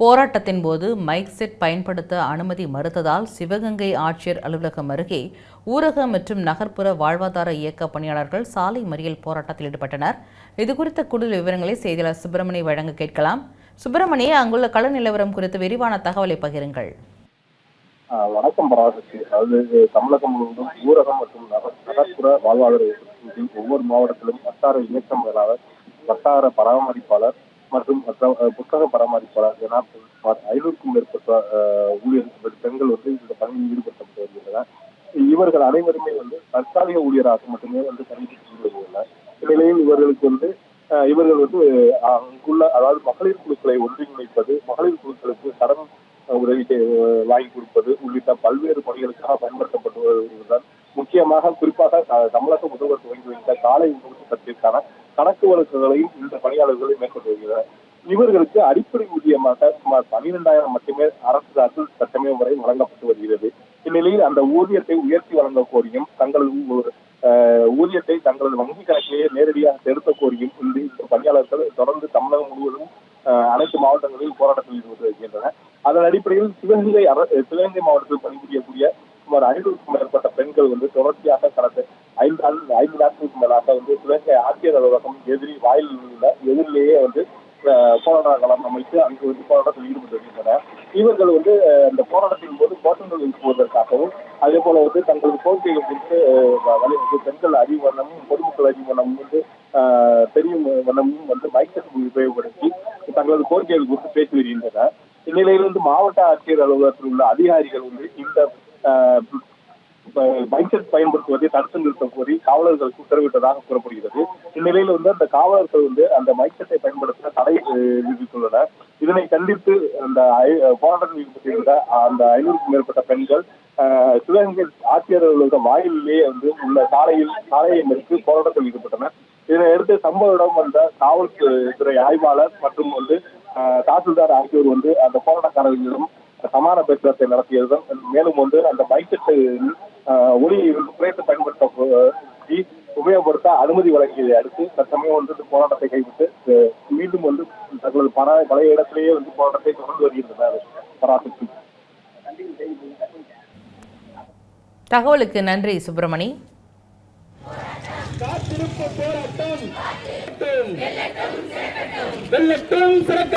போராட்டத்தின் போது mic set பயன்படுத்த அனுமதி மறுத்ததால் சிவகங்கை ஆட்சியர் அலுவலகம் அருகே ஊரக மற்றும் நகர்ப்புற வாழ்வாதார இயக்க பணியாளர்கள் சாலை மறியல் போராட்டத்தில் ஈடுபட்டனர். இதுகுறித்த கூடுதல் விவரங்களை செய்தியாளர் சுப்பிரமணி வழங்க கேட்கலாம். சுப்பிரமணி அங்குள்ள கள நிலவரம் குறித்து விரிவான தகவலை பகிருங்கள். வணக்கம் பராசக்தி. அதாவது தமிழகம் முழுவதும் ஊரகம் மற்றும் நகர்ப்புற வாழ்வாளர் ஒவ்வொரு மாவட்டத்திலும் வட்டார இயக்க மேலாளர் வட்டார பராமரிப்பாளர் மற்றும் மற்ற புத்தக பராமரிப்பாளர் என சுமார் ஐநூறுக்கும் மேற்பட்ட ஊழியர்கள் பெண்கள் வந்து இந்த பணியில் ஈடுபடுத்தப்பட்டு வருகின்றனர். இவர்கள் அனைவருமே வந்து தற்காலிக ஊழியராக மட்டுமே வந்து பணியில் இந்நிலையில் இவர்களுக்கு வந்து இவர்கள் வந்து அங்குள்ள அதாவது மகளிர் குழுக்களை ஒன்றிணைப்பது மகளிர் குழுக்களுக்கு கடன் உதவி வாங்கி கொடுப்பது உள்ளிட்ட பல்வேறு பணிகளுக்காக பயன்படுத்தப்பட்டு வருவதுதான் முக்கியமாக குறிப்பாக தமிழக முதல்வர் துவங்கி வைத்த காலை உணவு திட்டத்திற்கான கணக்கு வழக்குகளையும் இந்த பணியாளர்களை மேற்கொண்டு வருகிறார் இவர்களுக்கு அடிப்படை ஊதியமாக சுமார் பனிரெண்டாயிரம் மட்டுமே அரசு சார்பில் சட்டமே முறை வழங்கப்பட்டு வருகிறது. இந்நிலையில் அந்த ஊதியத்தை உயர்த்தி வழங்க கோரியும் தங்களது ஊதியத்தை தங்களது வங்கி கணக்கிலேயே நேரடியாக செலுத்த கோரியும் இந்த இந்த பணியாளர்கள் தொடர்ந்து தமிழகம் முழுவதும் அனைத்து மாவட்டங்களில் போராட்டத்தில் ஈடுபட்டு வருகின்றன அதன் அடிப்படையில் சிவகங்கை சிவகங்கை மாவட்டத்தில் பணிபுரியக்கூடிய சுமார் ஐநூறுக்கும் மேற்பட்ட பெண்கள் வந்து தொடர்ச்சியாக கடந்த ஐந்து நாள் ஐந்து நாட்களுக்கு மேலாக வந்து சிவகங்கை ஆட்சியர் அலுவலகம் எதிரி வாயில் உள்ள எதிரிலேயே வந்து அஹ், போராட்ட களம் அமைத்து அங்கு வந்து போராட்டத்தில் ஈடுபட்டு வருகின்றனர் இவர்கள் வந்து அந்த போராட்டத்தின் போது கோஷங்கள் எழுப்புவதற்காகவும் அதே போல வந்து தங்களது கோரிக்கைகள் குறித்து அஹ், வ- பெண்கள் அறிவு வண்ணமும் பொதுமக்கள் அறிவு வண்ணமும் வந்து தெரியும் வண்ணமும் வந்து மைக்கெட் உபயோகப்படுத்தி தங்களது கோரிக்கைகள் குறித்து பேசி வருகின்றனர் இந்நிலையில் வந்து மாவட்ட ஆட்சியர் அலுவலகத்தில் உள்ள அதிகாரிகள் வந்து இந்த மைசெட் பயன்படுத்துவதை தடுத்து நிறுத்த கோரி காவலர்களுக்கு உத்தரவிட்டதாக கூறப்படுகிறது. இந்நிலையில் வந்து அந்த காவலர்கள் வந்து அந்த மைசெட்டை பயன்படுத்த தடை விதித்துள்ளனர். இதனை கண்டித்து அந்த போராட்டத்தில் ஈடுபட்டிருந்த அந்த ஐநூறுக்கும் மேற்பட்ட பெண்கள் அஹ், சிவகங்கை ஆட்சியர் அலுவலக வாயிலேயே வந்து உள்ள சாலையில் சாலையை நிறுத்தி போராட்டத்தில் ஈடுபட்டனர். இதனையடுத்து சம்பவ இடம் வந்த காவல்துறை ஆய்வாளர் மற்றும் வந்து தாசில்தார் ஆகியோர் வந்து அந்த போராட்டக்காரர்களிடம் சமான பேச்சுவார்த்தை நடத்தியதுடன் மேலும் வந்து அந்த பைக்கெட்டு ஒளி குறைத்து பயன்படுத்த உபயோகப்படுத்த அனுமதி வழங்கியதை அடுத்து தற்சமயம் வந்து போராட்டத்தை கைவிட்டு மீண்டும் வந்து தங்களது பல பழைய இடத்திலேயே வந்து போராட்டத்தை தொடர்ந்து வருகின்றனர் பராசக்தி. தகவலுக்கு நன்றி சுப்பிரமணி. காத்திருப்பு போராட்டம். வெள்ளட்டும் சிறக்க